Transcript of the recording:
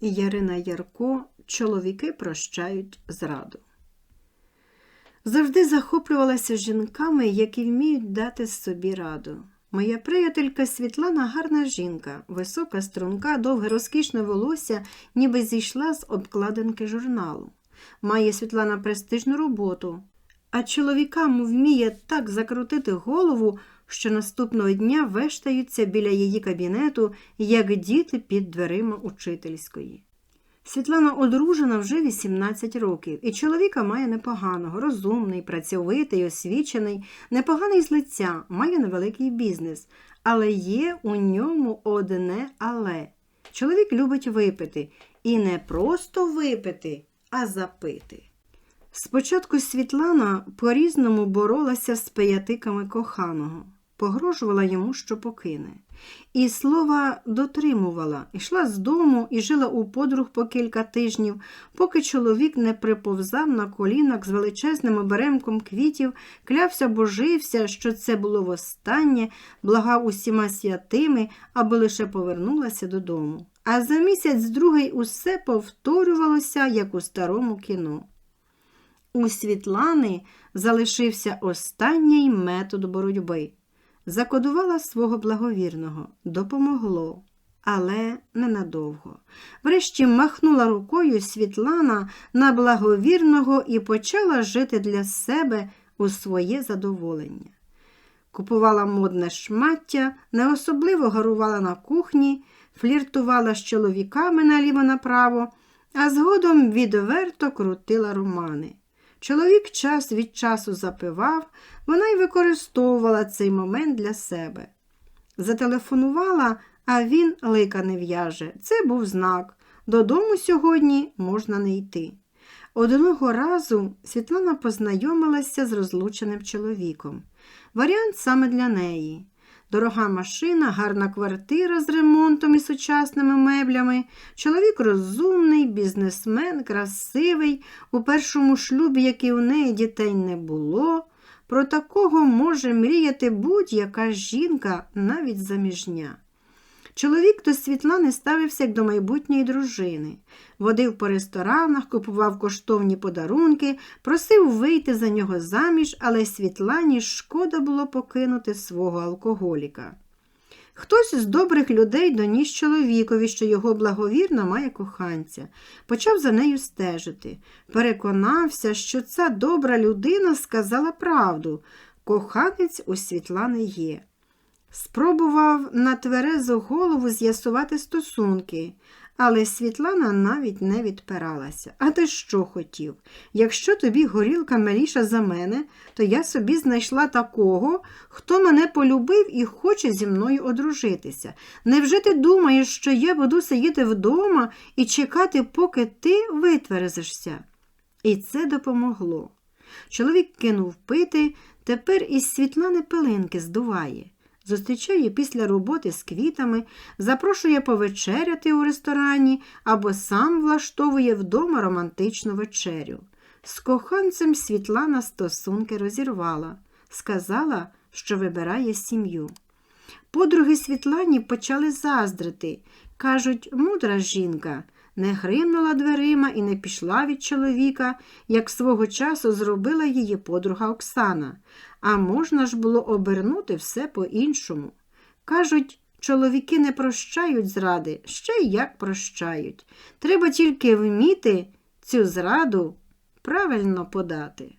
Ярина Ярко Чоловіки прощають зраду. Завжди захоплювалася жінками, які вміють дати собі раду. Моя приятелька Світлана гарна жінка, висока струнка, довге розкішне волосся, ніби зійшла з обкладинки журналу. Має Світлана престижну роботу, а чоловікам вміє так закрутити голову, що наступного дня вештаються біля її кабінету, як діти під дверима учительської. Світлана одружена вже 18 років, і чоловіка має непоганого, розумний, працьовитий, освічений, непоганий з лиця, має невеликий бізнес, але є у ньому одне але. Чоловік любить випити, і не просто випити, а запити. Спочатку Світлана по-різному боролася з пиятиками коханого, погрожувала йому, що покине. І слова дотримувала, йшла з дому і жила у подруг по кілька тижнів, поки чоловік не приповзав на колінах з величезним оберемком квітів, клявся, божився, що це було востаннє, благав усіма святими, аби лише повернулася додому. А за місяць другий усе повторювалося, як у старому кіно. У Світлани залишився останній метод боротьби. Закодувала свого благовірного, допомогло, але ненадовго. Врешті махнула рукою Світлана на благовірного і почала жити для себе у своє задоволення. Купувала модне шмаття, не особливо гарувала на кухні, фліртувала з чоловіками наліво направо, а згодом відверто крутила романи. Чоловік час від часу запивав, вона й використовувала цей момент для себе. Зателефонувала, а він лика не в'яже. Це був знак. Додому сьогодні можна не йти. Одного разу Світлана познайомилася з розлученим чоловіком. Варіант саме для неї. Дорога машина, гарна квартира з ремонтом і сучасними меблями, чоловік розумний, бізнесмен, красивий, у першому шлюбі, який у неї дітей не було. Про такого може мріяти будь-яка жінка, навіть заміжня. Чоловік до Світлани ставився як до майбутньої дружини, водив по ресторанах, купував коштовні подарунки, просив вийти за нього заміж, але Світлані шкода було покинути свого алкоголіка. Хтось з добрих людей доніс чоловікові, що його благовірна має коханця, почав за нею стежити. Переконався, що ця добра людина сказала правду коханець у Світлани є. Спробував на тверезу голову з'ясувати стосунки, але Світлана навіть не відпиралася. А ти що хотів? Якщо тобі горілка миліша за мене, то я собі знайшла такого, хто мене полюбив і хоче зі мною одружитися. Невже ти думаєш, що я буду сидіти вдома і чекати, поки ти витверезишся? І це допомогло. Чоловік кинув пити, тепер із Світлани пилинки здуває зустрічає після роботи з квітами, запрошує повечеряти у ресторані або сам влаштовує вдома романтичну вечерю. З коханцем Світлана стосунки розірвала, сказала, що вибирає сім'ю. Подруги Світлані почали заздрити. Кажуть, мудра жінка не гримнула дверима і не пішла від чоловіка, як свого часу зробила її подруга Оксана. А можна ж було обернути все по-іншому. Кажуть, чоловіки не прощають зради, ще й як прощають. Треба тільки вміти цю зраду правильно подати.